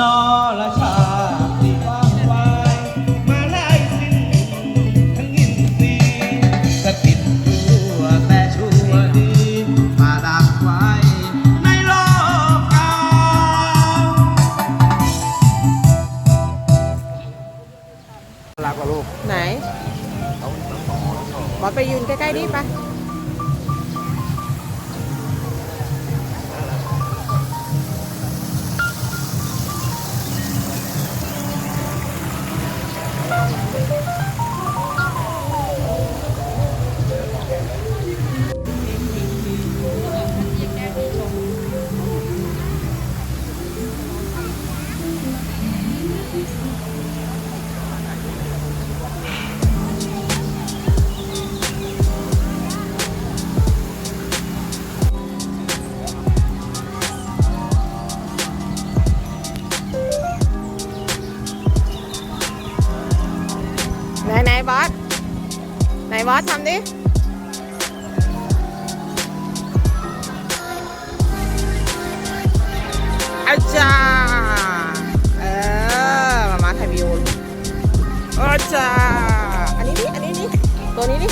นอละชาติว่างไวมาไล่สิ้นทั้งยินดีสถิตชั่วแต่ชั่วดี มาดักไว้ ในโลกเก่ารักกว่าลูกไหน บอสไปยืนใกล้ๆนี่ปะ บอสไหนบอสทำดิอาจารย์เออมามาถ่ายวิวอาจารย์อันนี้ดิอันนี้ดิตัวนี้ดิ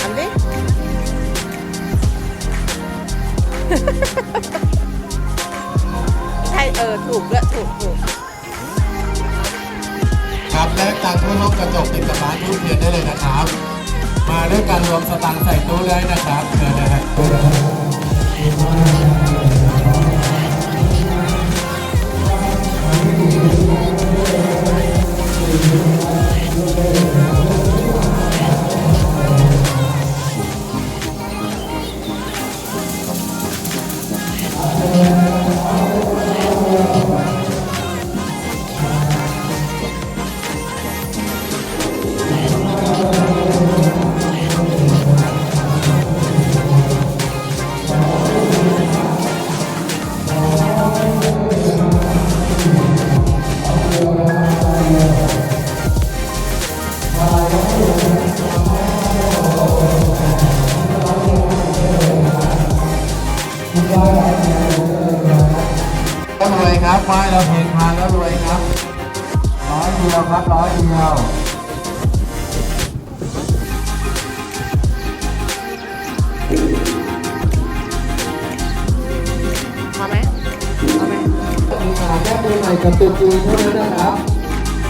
ทำดิ ใช่เออ ถูกด้วถูกถูก ครับแลกตังค์ที่ห้องกระจกติดกับร้านทูปเทียนได้เลยนะครับ มาด้วยการรวมสตางค์ใส่ตู้เลยนะครับเชินเลยครับ เราเพลงพานแล้วรวยครับร้อยเดียวครับร้อยเดียวพอไหมพอไหมมีขายแค่ตัวใหม่กับตัวจีนเท่านั้นนะครับ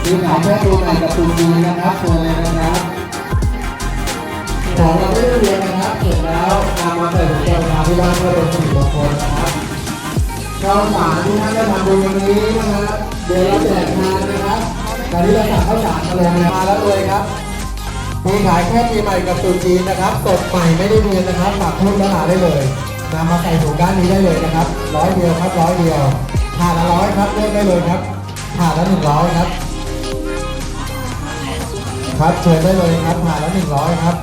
มีขายแค่ตัวใหม่กับตัวจีนนะครับเชิญเลยนะครับของเราไม่ได้เรียนนะครับเสร็จแล้วนำมาใส่ถุงแกงทาที่บ้านเพื่อเป็นสิริมงคลนะครับ ข้าวสารที่ท่านได้ทำบุญวันนี้นะครับเดี๋ยวเราแจกทานนะครับแต่ที่เราสั่งข้าวสารมาลงมาแล้วเลยครับมีขายแค่ปีใหม่กับตรุษจีนนะครับสดใหม่ไม่ได้เรียนนะครับฝากทุนมาหาได้เลยนำมาใส่ถุงด้านนี้ได้เลยนะครับร้อยเดียวครับร้อยเดียวถาดละร้อยครับเลือกได้เลยครับถาดละหนึ่งร้อยครับ ครับเชิญได้เลยครับถาดละหนึ่งร้อยครับ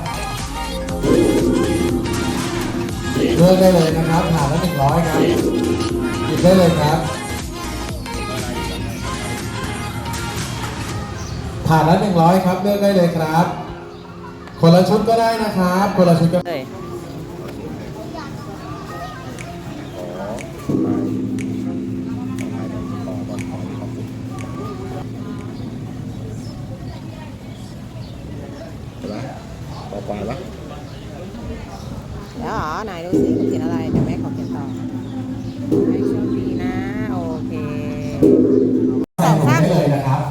เลือกได้เลยนะครับถาดละหนึ่งร้อยครับ หยิบได้เลยครับ ถาดละหนึ่งร้อยครับเลือกได้เลยครับ คนละชุดก็ได้นะครับ คนละชุดก็เลยต่อไปวะแล้วเหรอไหนดูสิเขียนอะไรเดี๋ยวแม่ สองใส่สามได้เลยนะครับ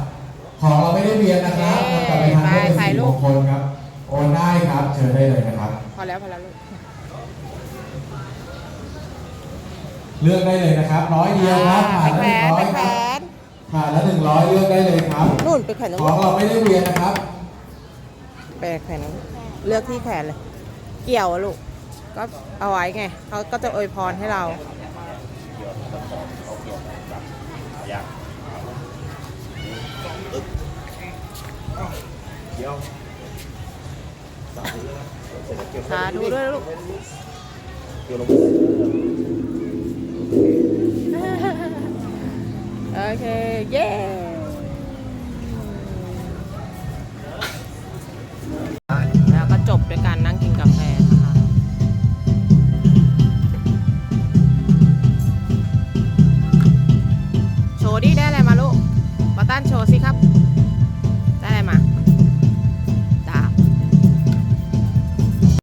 ของเราไม่ได้เรียนนะครับเย้เรากลับไปทำให้เป็นไปถ่ายสิรูริปมงคลครับ โอนได้ครับ เชิญได้เลยนะครับ พอแล้วพอแล้วลูกเลือกได้เลยนะครับร้อยเดียวครับไปผ่านแขละหวนึ่นงไปร้อยแขครับวนผ่านละหนึ่งร้อยเลือกได้เลยครับ นู่นไปแขวนตรงของนู้นเราไม่ได้เรียนนะครับ ไปแขวนตรงนู้นเลือกที่แขวนเลย เกี่ยวอะลูก ก็เอาไว้ไงเขาก็จะอวยพรให้เรา เดี๋ยวสาธุด้ว ตันโชว์สิครับ